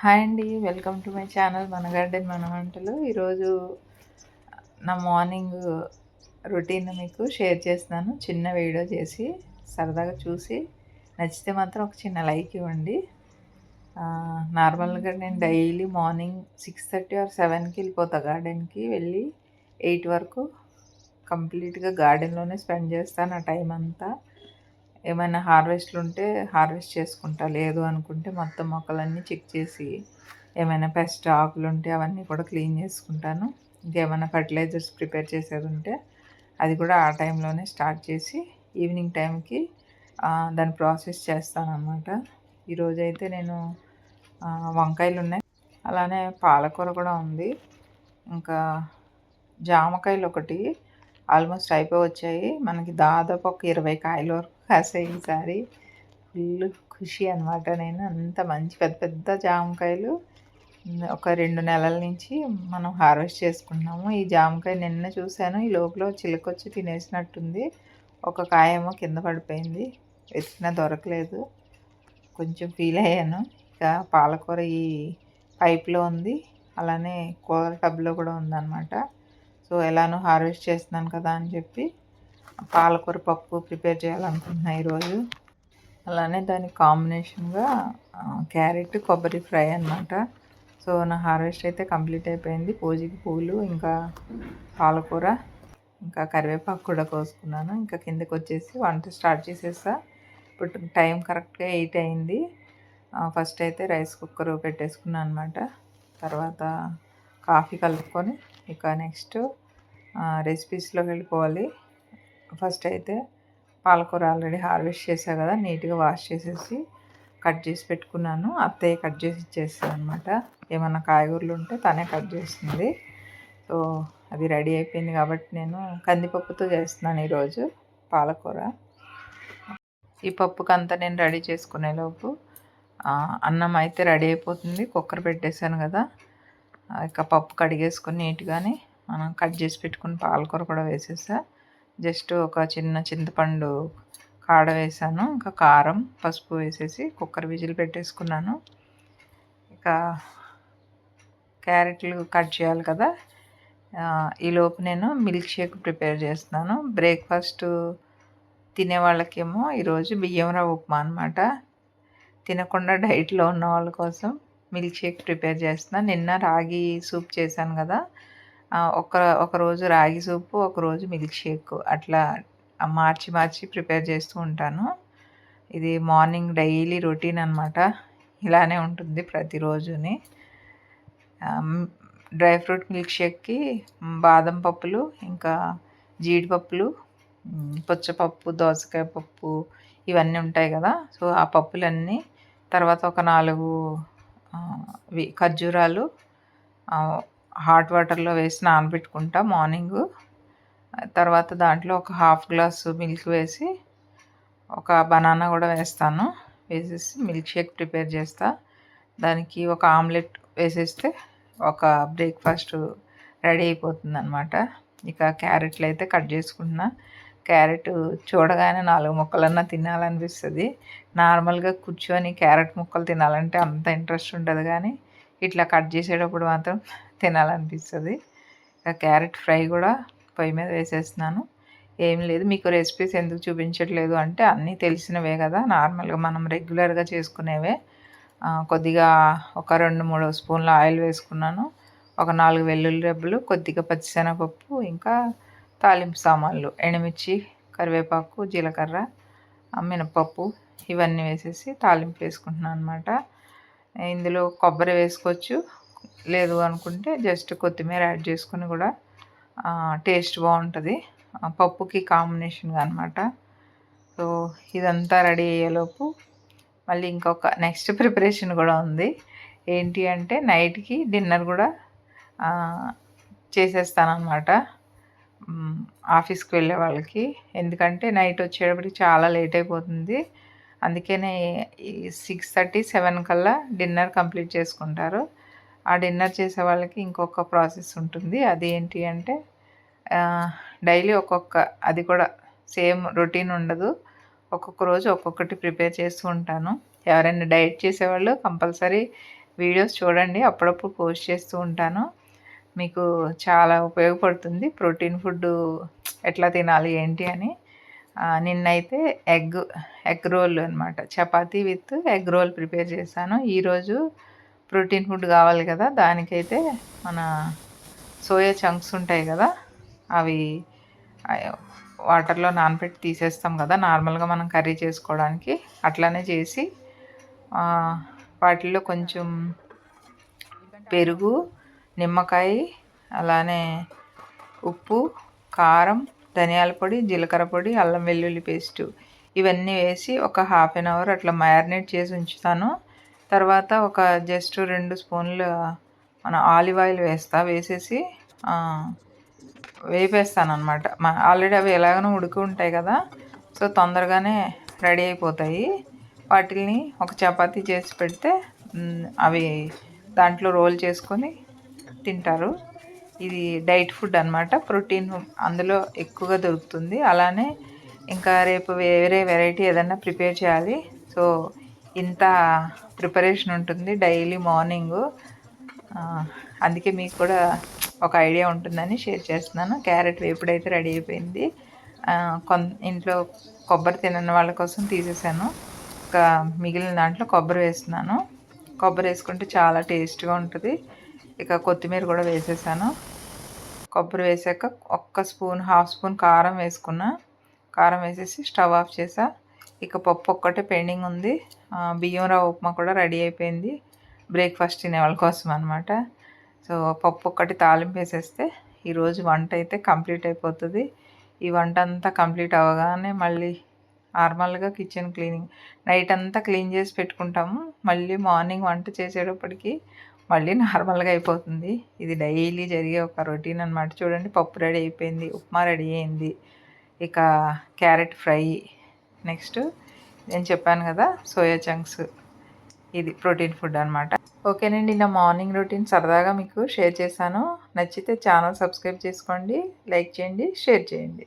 Hi అండి welcome to my channel మన garden మన వంటలు ఈరోజు నా మార్నింగ్ రొటీన్ మీకు షేర్ చేస్తున్నాను. చిన్న వీడియో చేసి సరదాగా చూసి నచ్చితే మాత్రం ఒక చిన్న లైక్ ఇవ్వండి. నార్మల్గా నేను daily morning six thirty or సెవెన్కి వెళ్ళిపోతా గార్డెన్కి వెళ్ళి ఎయిట్ వరకు కంప్లీట్గా గార్డెన్లోనే స్పెండ్ చేస్తాను ఆ టైం అంతా ఏమైనా హార్వెస్ట్లు ఉంటే హార్వెస్ట్ చేసుకుంటా లేదు అనుకుంటే మొత్తం మొక్కలన్నీ చెక్ చేసి ఏమైనా పెస్ట్ ఆకులు ఉంటే అవన్నీ కూడా క్లీన్ చేసుకుంటాను. ఇంకేమైనా ఫర్టిలైజర్స్ ప్రిపేర్ చేసేది ఉంటే అది కూడా ఆ టైంలోనే స్టార్ట్ చేసి ఈవినింగ్ టైంకి దాన్ని ప్రాసెస్ చేస్తాను అనమాట ఈరోజు అయితే నేను వంకాయలు ఉన్నాయి అలానే పాలకూర కూడా ఉంది. ఇంకా జామకాయలు ఒకటి ఆల్మోస్ట్ అయిపోయి వచ్చాయి మనకి దాదాపు ఒక ఇరవై కాయల వరకు కాసాయి ఈసారి ఫుల్ ఖుషి అనమాట నేను. అంత మంచి పెద్ద పెద్ద జామకాయలు. ఒక రెండు నెలల నుంచి మనం హార్వెస్ట్ చేసుకున్నాము ఈ జామకాయ నిన్న చూశాను. ఈ లోపల చిలకొచ్చి తినేసినట్టుంది. ఒక కాయేమో కింద పడిపోయింది. వెతికినా దొరకలేదు. కొంచెం ఫీల్ అయ్యాను. ఇక పాలకూర ఈ పైప్లో ఉంది. అలానే కూర టబ్లో కూడా ఉందన్నమాట. సో ఎలానో హార్వెస్ట్ చేస్తున్నాను కదా అని చెప్పి పాలకూర పప్పు ప్రిపేర్ చేయాలనుకుంటున్నా ఈరోజు. అలానే దానికి కాంబినేషన్గా క్యారెట్ కొబ్బరి ఫ్రై అనమాట సో నా హార్వెస్ట్ అయితే కంప్లీట్ అయిపోయింది. పూజకి పూలు ఇంకా పాలకూర ఇంకా కరివేపాకు కూడా కోసుకున్నాను. ఇంకా కిందకి వచ్చేసి వంట స్టార్ట్ చేసేస్తా ఇప్పుడు టైం కరెక్ట్గా ఎయిట్ అయింది. ఫస్ట్ అయితే రైస్ కుక్కర్ పెట్టేసుకున్నాను అనమాట తర్వాత కాఫీ కలుపుకొని ఇక నెక్స్ట్ రెసిపీస్లో వెళ్ళిపోవాలి. ఫస్ట్ అయితే పాలకూర ఆల్రెడీ హార్వెస్ట్ చేసా కదా నీట్గా వాష్ చేసేసి కట్ చేసి పెట్టుకున్నాను. అత్తయ్య కట్ చేసి ఇచ్చేస్తాను అనమాట ఏమన్నా కాయగూరలు ఉంటే తనే కట్ చేస్తుంది. సో అది రెడీ అయిపోయింది కాబట్టి నేను కందిపప్పుతో చేస్తున్నాను ఈరోజు పాలకూర. ఈ పప్పుకి అంతా నేను రెడీ చేసుకునేలోపు అన్నం అయితే రెడీ అయిపోతుంది. కుక్కర్ పెట్టేశాను కదా ఇక పప్పు కడిగేసుకొని నీట్గానే మనం కట్ చేసి పెట్టుకుని పాలకూర కూడా వేసేసా. జస్ట్ ఒక చిన్న చింతపండు కాడ వేసాను ఇంకా కారం పసుపు వేసేసి కుక్కర్ విజిల్ పెట్టేసుకున్నాను. ఇక క్యారెట్లు కట్ చేయాలి కదా. ఈలోపు నేను మిల్క్ షేక్ ప్రిపేర్ చేస్తున్నాను. బ్రేక్ఫాస్ట్ తినే వాళ్ళకేమో ఈరోజు బియ్యం రవ్వ ఉప్మా అనమాట తినకుండా డైట్లో ఉన్న వాళ్ళ కోసం మిల్క్ షేక్ ప్రిపేర్ చేస్తున్నా. నిన్న రాగి సూప్ చేశాను కదా. ఒక ఒకరోజు రాగి సూపు ఒకరోజు మిల్క్ షేక్. అట్లా మార్చి మార్చి ప్రిపేర్ చేస్తూ ఉంటాను. ఇది మార్నింగ్ డైలీ రొటీన్ అనమాట ఇలానే ఉంటుంది ప్రతిరోజుని. డ్రై ఫ్రూట్ మిల్క్ షేక్కి బాదం పప్పులు ఇంకా జీడిపప్పులు పుచ్చపప్పు దోసకాయ పప్పు ఇవన్నీ ఉంటాయి కదా. సో ఆ పప్పులన్నీ తర్వాత ఒక నాలుగు ఖర్జూరాలు హాట్ వాటర్లో వేసి నానబెట్టుకుంటా మార్నింగ్. తర్వాత దాంట్లో ఒక హాఫ్ గ్లాస్ మిల్క్ వేసి ఒక బనానా కూడా వేస్తాను. వేసేసి మిల్క్ షేక్ ప్రిపేర్ చేస్తా. దానికి ఒక ఆమ్లెట్ వేసేస్తే ఒక బ్రేక్ఫాస్ట్ రెడీ అయిపోతుంది అనమాట ఇక క్యారెట్లు అయితే కట్ చేసుకుంటున్నా. క్యారెట్ చూడగానే నాలుగు ముక్కలన్నా తినాలనిపిస్తుంది. నార్మల్గా కూర్చొని క్యారెట్ ముక్కలు తినాలంటే అంత ఇంట్రెస్ట్ ఉండదు కానీ ఇట్లా కట్ చేసేటప్పుడు మాత్రం తినాలనిపిస్తుంది. క్యారెట్ ఫ్రై కూడా పొయ్యి మీద వేసేస్తున్నాను. ఏం లేదు మీకు రెసిపీస్ ఎందుకు చూపించట్లేదు అంటే అన్నీ తెలిసినవే కదా. నార్మల్గా మనం రెగ్యులర్గా చేసుకునేవే. కొద్దిగా ఒక రెండు మూడు స్పూన్ల ఆయిల్ వేసుకున్నాను. ఒక నాలుగు వెల్లుల్లి రెబ్బలు కొద్దిగా పచ్చిశనగపప్పు ఇంకా తాలింపు సామాన్లు ఎండుమిర్చి కరివేపాకు జీలకర్ర మినపప్పు ఇవన్నీ వేసేసి తాలింపు వేసుకుంటున్నాను అనమాట ఇందులో కొబ్బరి వేసుకోవచ్చు. లేదు అనుకుంటే జస్ట్ కొత్తిమీర యాడ్ చేసుకుని కూడా టేస్ట్ బాగుంటుంది. పప్పుకి కాంబినేషన్గా అనమాట సో ఇదంతా రెడీ అయ్యేలోపు మళ్ళీ ఇంకొక నెక్స్ట్ ప్రిపరేషన్ కూడా ఉంది. ఏంటి అంటే నైట్కి డిన్నర్ కూడా చేసేస్తానమాట ఆఫీస్కి వెళ్ళే వాళ్ళకి. ఎందుకంటే నైట్ వచ్చేటప్పటికి చాలా లేట్ అయిపోతుంది. అందుకనే సిక్స్ థర్టీ సెవెన్ కల్లా డిన్నర్ కంప్లీట్ చేసుకుంటారు. ఆ డిన్నర్ చేసే వాళ్ళకి ఇంకొక ప్రాసెస్ ఉంటుంది. అది ఏంటి అంటే డైలీ ఒక్కొక్క అది కూడా సేమ్ రొటీన్ ఉండదు. ఒక్కొక్క రోజు ఒక్కొక్కటి ప్రిపేర్ చేస్తూ ఉంటాను. ఎవరైనా డైట్ చేసేవాళ్ళు కంపల్సరీ వీడియోస్ చూడండి. అప్పుడప్పుడు పోస్ట్ చేస్తూ ఉంటాను. మీకు చాలా ఉపయోగపడుతుంది. ప్రోటీన్ ఫుడ్ ఎట్లా తినాలి ఏంటి అని. నిన్నైతే ఎగ్ ఎగ్ రోల్ అనమాట chapati with egg roll prepare చేశాను. ఈరోజు ప్రోటీన్ ఫుడ్ కావాలి కదా. దానికైతే మన సోయా చంక్స్ ఉంటాయి కదా. అవి వాటర్లో నానబెట్టి తీసేస్తాం కదా. నార్మల్గా మనం కర్రీ చేసుకోవడానికి అట్లానే చేసి వాటిల్లో కొంచెం పెరుగు నిమ్మకాయ అలానే ఉప్పు కారం ధనియాల పొడి జీలకర్ర పొడి అల్లం వెల్లుల్లి పేస్టు. ఇవన్నీ వేసి ఒక హాఫ్ అన్ అవర్ అట్లా మ్యారినేట్ చేసి ఉంచుతాను. తర్వాత ఒక జస్ట్ రెండు స్పూన్లు మన ఆలివ్ ఆయిల్ వేస్తా వేసేసి వేపేస్తాను అనమాట ఆల్రెడీ అవి ఎలాగనో ఉడికి ఉంటాయి కదా సో తొందరగానే రెడీ అయిపోతాయి. వాటిని ఒక చపాతీ చేసి పెడితే అవి దాంట్లో రోల్ చేసుకొని తింటారు. ఇది డైట్ ఫుడ్ అనమాట ప్రోటీన్ అందులో ఎక్కువగా దొరుకుతుంది. అలానే ఇంకా రేపు వేరే వెరైటీ ఏదన్నా ప్రిపేర్ చేయాలి. సో ఇంత ప్రిపరేషన్ ఉంటుంది డైలీ మార్నింగ్. అందుకే మీకు కూడా ఒక ఐడియా ఉంటుందని షేర్ చేస్తున్నాను. క్యారెట్ వేపుడైతే రెడీ అయిపోయింది. కొన్ ఇంట్లో కొబ్బరి తినని వాళ్ళ కోసం తీసేసాను. ఇంకా మిగిలిన దాంట్లో కొబ్బరి వేస్తున్నాను. కొబ్బరి వేసుకుంటే చాలా టేస్ట్గా ఉంటుంది. ఇక కొత్తిమీర కూడా వేసేసాను. కొబ్బరి వేసాక ఒక్క స్పూన్ హాఫ్ స్పూన్ కారం వేసుకున్నా. కారం వేసేసి స్టవ్ ఆఫ్ చేసా. ఇక పప్పు ఒక్కటే పెండింగ్ ఉంది. బియ్యం రవ్వ ఉప్మా కూడా రెడీ అయిపోయింది. బ్రేక్ఫాస్ట్ తినే వాళ్ళ కోసం అనమాట సో పప్పు ఒక్కటి తాలింపు వేసేస్తే ఈరోజు వంట అయితే కంప్లీట్ అయిపోతుంది. ఈ వంట అంతా కంప్లీట్ అవ్వగానే మళ్ళీ నార్మల్గా కిచెన్ క్లీనింగ్. నైట్ అంతా క్లీన్ చేసి పెట్టుకుంటాము. మళ్ళీ మార్నింగ్ వంట చేసేటప్పటికి మళ్ళీ నార్మల్గా అయిపోతుంది. ఇది డైలీ జరిగే ఒక రొటీన్ అనమాట చూడండి పప్పు రెడీ అయిపోయింది ఉప్మా రెడీ అయింది ఇక క్యారెట్ ఫ్రై. నెక్స్ట్ నేను చెప్పాను కదా సోయా చంక్స్. ఇది ప్రోటీన్ ఫుడ్ అనమాట ఓకేనండి నా మార్నింగ్ రొటీన్ సరదాగా మీకు షేర్ చేశాను. నచ్చితే ఛానల్ సబ్స్క్రైబ్ చేసుకోండి లైక్ చేయండి షేర్ చేయండి.